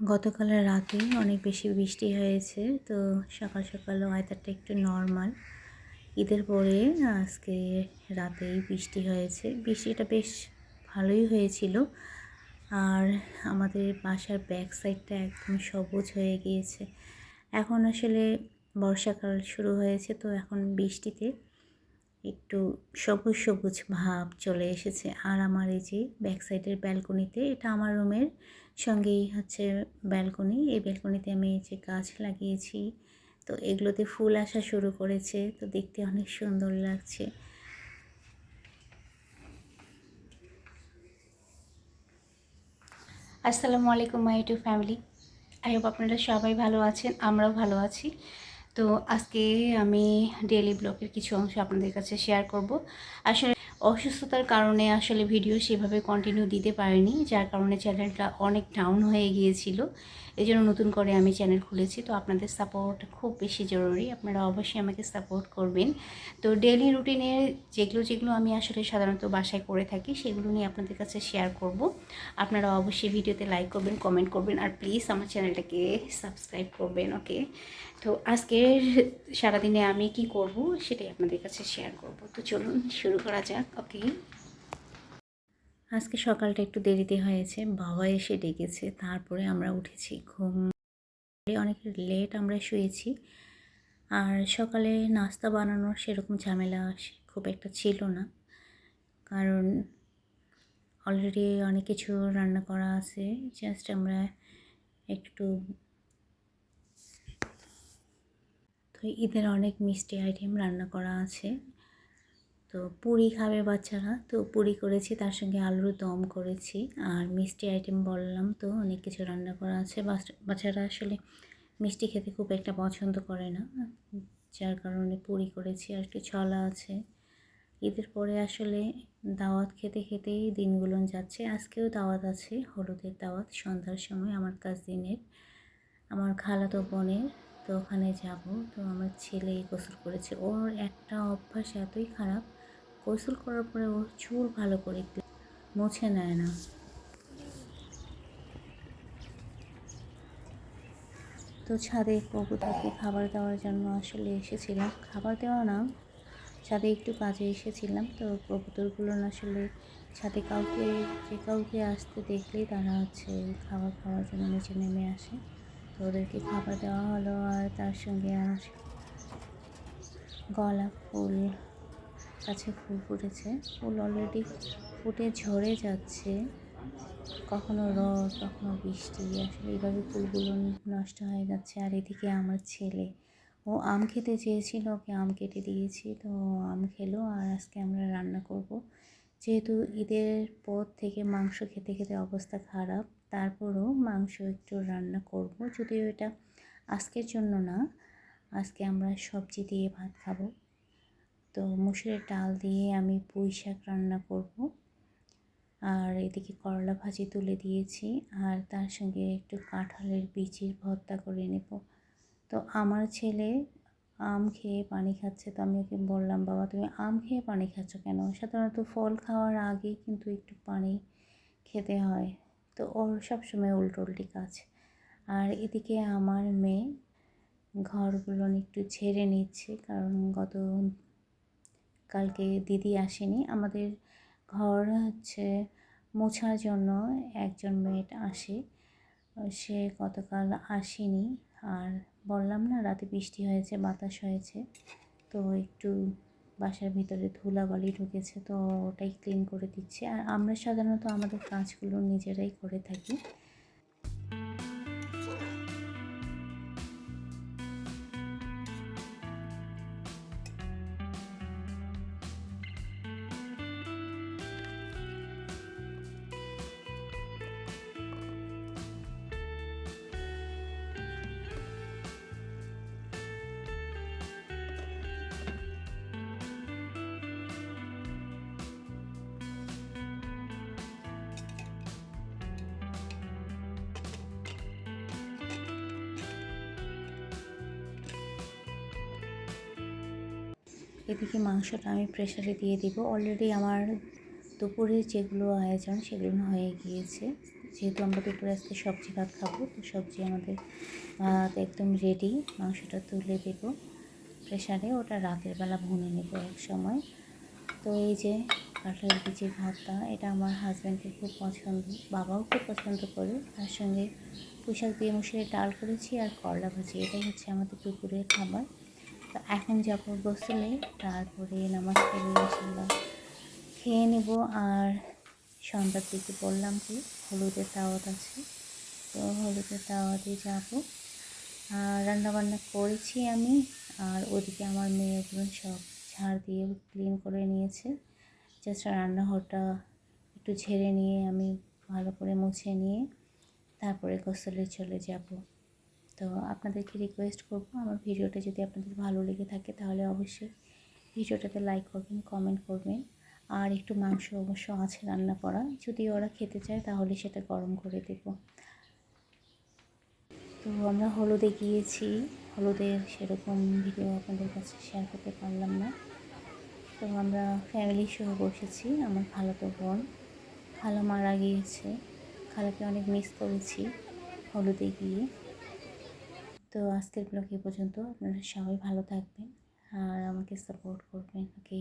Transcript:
গতকালের রাতে অনেক বেশি বৃষ্টি হয়েছে, তো সকাল সকাল ওয়েদারটা একটু নর্মাল ঈদের পরে আজকে রাতেই বৃষ্টি হয়েছে। বৃষ্টিটা বেশ ভালোই হয়েছিল। আর আমাদের বাসার ব্যাক সাইডটা একদম সবুজ হয়ে গিয়েছে। এখন আসলে বর্ষাকাল শুরু হয়েছে, তো এখন বৃষ্টিতে একটু সবুজ সবুজ ভাব চলে এসেছে। আর আমার এই যে ব্যাক সাইডের ব্যালকনিতে এটা আমার রুমের সঙ্গেই হচ্ছে ব্যালকনি এই ব্যালকনিতে আমি এই যে গাছ লাগিয়েছি, তো এগুলোতে ফুল আসা শুরু করেছে, তো দেখতে অনেক সুন্দর লাগছে। আসসালামু আলাইকুম my to family I hope আপনারা সবাই ভালো আছেন, আমরাও ভালো আছি। তো আজকে আমি ডেলি ব্লগের কিছু অংশ আপনাদের কাছে শেয়ার করব। আসলে অসুস্থতার কারণে আসলে ভিডিও সেভাবে কন্টিনিউ দিতে পারিনি, যার কারণে চ্যানেলটা অনেক ডাউন হয়ে গিয়েছিল। এই জন্য নতুন করে আমি চ্যানেল খুলেছি। তো আপনাদের সাপোর্ট খুব বেশি জরুরি। আপনারা অবশ্যই আমাকে সাপোর্ট করবেন। তো ডেলি রুটিনের যেগুলো যেগুলো আমি আসলে সাধারণত বাসায় করে থাকি, সেগুলো নিয়ে আপনাদের কাছে শেয়ার করব। আপনারা অবশ্যই ভিডিওতে লাইক করবেন কমেন্ট করবেন, আর প্লিজ আমার চ্যানেলটাকে সাবস্ক্রাইব করবেন ওকে তো আজকের সারাদিনে আমি কি করব, সেটাই আপনাদের কাছে শেয়ার করব। তো চলুন, শুরু করা যাক। ওকে। আজকে সকালটা একটু দেরিতে হয়েছে, বাবা এসে ডেকেছে, তারপরে আমরা উঠেছি ঘুম অনেক লেট আমরা শুয়েছি। আর সকালে নাস্তা বানানোর সেরকম ঝামেলা খুব একটা ছিল না। কারণ অলরেডি অনেক কিছু রান্না করা আছে জাস্ট আমরা একটু তো ঈদের অনেক মিষ্টি আইটেম রান্না করা আছে। তো পুরি খাবে বাচ্চারা। তো পুরি করেছি, তার সঙ্গে আলুর দম করেছি। আর মিষ্টি আইটেম বললাম তো, অনেক কিছু রান্না করা আছে। বাচ্চারা আসলে মিষ্টি খেতে খুব একটা পছন্দ করে না। যার কারণে পুরি করেছি, আর একটু ছলা আছে। ঈদের পরে আসলে দাওয়াত খেতে খেতেই দিনগুলো যাচ্ছে। আজকেও দাওয়াত আছে, হলুদের দাওয়াত, সন্ধ্যার সময় আমার কাজ দিনের আমার খালাতো বোনের, তো ওখানে যাব। তো আমার ছেলে গোসল করেছে। ওর একটা অভ্যাস এতই খারাপ গোসল করার পরে ওর চুল ভালো করে মুছে নেয় না। তো ছাদে কবুতরকে খাবার দেওয়ার জন্য আসলে এসেছিলাম খাবার দেওয়া না, ছাদে একটু কাজে এসেছিলাম। তো কবুতরগুলো আসলে ছাদে কাউকে, যে কাউকে আসতে দেখলেই তারা হচ্ছে খাবার খাওয়ার জন্য নিচে নেমে আসে। তো ওদেরকে খাবার দেওয়া হলো আর তার সঙ্গে আসে গলা ফুল গাছে ফুল ফুটেছে। ফুল অলরেডি ফুটে ঝরে যাচ্ছে। কখনো রোদ, কখনো বৃষ্টি। আসলে এইভাবে ফুলগুলো নষ্ট হয়ে যাচ্ছে। আর এদিকে আমার ছেলে, ও আম খেতে চেয়েছিল, ওকে আম কেটে দিয়েছি। তো আম খেলো আর আজকে আমরা রান্না করব। যেহেতু ঈদের পর থেকে মাংস খেতে খেতে অবস্থা খারাপ, তারপরও মাংস একটু রান্না করব। যদিও এটা আজকের জন্য না, আজকে আমরা সবজি দিয়ে ভাত খাব। তো মুসুরের ডাল দিয়ে আমি পুঁই শাক রান্না করব। আর এদিকে করলা ভাজি তুলে দিয়েছি। আর তার সঙ্গে একটু কাঁঠালের বিচির ভর্তা করে নেব। তো আমার ছেলে আম খেয়ে পানি খাচ্ছে, তো আমি ওকে বললাম, বাবা, তুমি আম খেয়ে পানি খাচ্ছ কেন? সাধারণত ফল খাওয়ার আগে কিন্তু একটু পানি খেতে হয়। তো ওর সবসময় উল্টো উল্টি কাজ। আর এদিকে আমার মেয়ে ঘরগুলো একটু ছেড়ে নিচ্ছে, কারণ গত কালকে দিদি আসেনি। আমাদের ঘর হচ্ছে মোছার জন্য একজন মেয়েট আসে। সে গতকাল আসেনি। আর বললাম না, রাতে বৃষ্টি হয়েছে, বাতাস হয়েছে। তো একটু বাসার ভিতরে ধুলাবালি ঢুকেছে, তো ওটাই ক্লিন করে দিচ্ছে। আর আমরা সাধারণত আমাদের কাজগুলো নিজেরাই করে থাকি। এদিকে মাংসটা আমি প্রেশারে দিয়ে দিব। অলরেডি আমার দুপুরে যেগুলো আয়োজন সেগুলো হয়ে গিয়েছে। যেহেতু আমরা দুপুরে আজকে সবজি ভাত খাব, তো সবজি আমাদের ভাত একদম রেডি মাংসটা তুলে দেব প্রেশারে ওটা রাতের বেলা ভুনে নেব এক সময়। তো এই যে কাঁঠালের বিচির ভাতটা, এটা আমার হাজব্যান্ডের খুব পছন্দ, বাবাও খুব পছন্দ করে। তার সঙ্গে পুঁইশাক দিয়ে মুসুরের ডাল করেছি আর করলা ভাজি। এটাই হচ্ছে আমাদের দুপুরের খাবার। তো এখন যাব গোসলে, তারপরে নামাজ পড়ে ইনশাল্লাহ খেয়ে নেব আর সন্ধ্যার দিকে বললাম কি হলুদের দাওয়াত আছে, তো হলুদের দাওয়াতে যাব। আর রান্নাবান্না করেছি আমি, আর ওদিকে আমার মেয়ে মেয়েগুলো সব ঝাড় দিয়ে ক্লিন করে নিয়েছে। জাস্ট রান্নাঘরটা একটু ঝেড়ে নিয়ে আমি ভালো করে মুছে নিয়ে তারপরে গোসলে চলে যাব। তো আপনাদেরকে রিকোয়েস্ট করব, আমার ভিডিওটা যদি আপনাদের ভালো লেগে থাকে তাহলে অবশ্যই ভিডিওটাতে লাইক করবেন কমেন্ট করবেন। আর একটু মাংস অবশ্য আছে রান্না করা, যদি ওরা খেতে চায় তাহলে সেটা গরম করে দেব। তো আমরা হলুদে গিয়েছি হলুদের সেরকম ভিডিও আপনাদের কাছে শেয়ার করতে পারলাম না। তো আমরা ফ্যামিলি সহ বসেছি, আমার খালাতো বোন। খালা মারা গিয়েছে, খালাকে অনেক মিস করেছি হলুদে গিয়ে। তো আজকের ব্লগ এ পর্যন্ত। আপনারা সবাই ভালো থাকবেন আর আমাকে সাপোর্ট করবেন ওকে